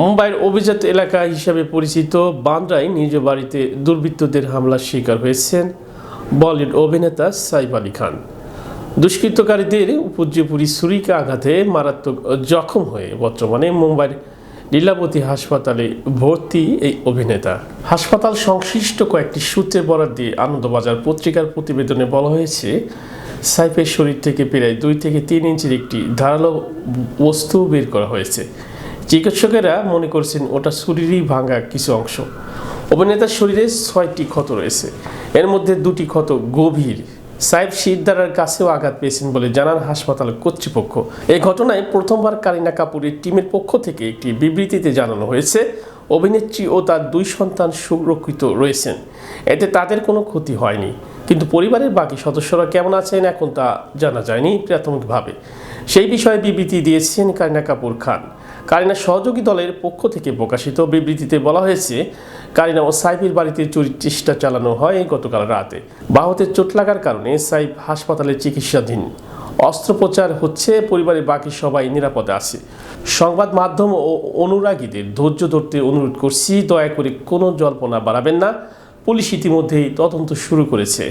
মুম্বাইয়ের অভিজাত এলাকা হিসাবে পরিচিত বান্দ্রায় নিজ বাড়িতে দুর্বৃত্তদের হামলার শিকার হয়েছেন বলিউড অভিনেতা সাইফ আলী খান। দুষ্কৃতকারীদের উপর্যপুরি ছুরিকা আঘাতে মারাত্মক জখম হয়ে বর্তমানে মুম্বাইয়ের লীলাবতী হাসপাতালে ভর্তি এই অভিনেতা। হাসপাতাল সংশ্লিষ্ট কয়েকটি সূত্রে বরাদ দিয়ে আনন্দবাজার পত্রিকার প্রতিবেদনে বলা হয়েছে, সাইফের শরীর থেকে প্রায় দুই থেকে তিন ইঞ্চির একটি ধারালো বস্তু বের করা হয়েছে। চিকিৎসকেরা মনে করছেন ওটা শরীরই ভাঙা কিছু অংশ। অভিনেতার শরীরে ছয়টি ক্ষত রয়েছে। এর মধ্যে দুটি ক্ষত গভীর। সাইফ শিরদারার কাছেও আঘাত পেয়েছেন বলে জানান হাসপাতাল কর্তৃপক্ষ। এই ঘটনায় প্রথমবার কারিনা কাপুরের টিমের পক্ষ থেকে একটি বিবৃতিতে জানানো হয়েছে, অভিনেত্রী ও তার দুই সন্তান সুরক্ষিত রয়েছেন। এতে তাদের কোনো ক্ষতি হয়নি। কিন্তু পরিবারের বাকি সদস্যরা কেমন আছেন এখন তা জানা যায়নি প্রাথমিকভাবে। সেই বিষয়ে বিবৃতি দিয়েছেন কারিনা কাপুর খান। কারিনা সহযোগী দলের পক্ষ থেকে প্রকাশিত বিবৃতিতে বলা হয়েছে, কারিনা ও সাইফের বাড়িতে চুরির চেষ্টা চালানো হয় গতকাল রাতে। বাহুতে চোট লাগার কারণে সাইফ হাসপাতালে চিকিৎসাধীন। অস্ত্রোপচার হচ্ছে, পরিবারের বাকি সবাই নিরাপদে আছে। সংবাদ মাধ্যম ও অনুরাগীদের ধৈর্য ধরতে অনুরোধ করছি, দয়া করে কোনো জল্পনা বাড়াবেন না। পুলিশ ইতিমধ্যেই তদন্ত শুরু করেছে।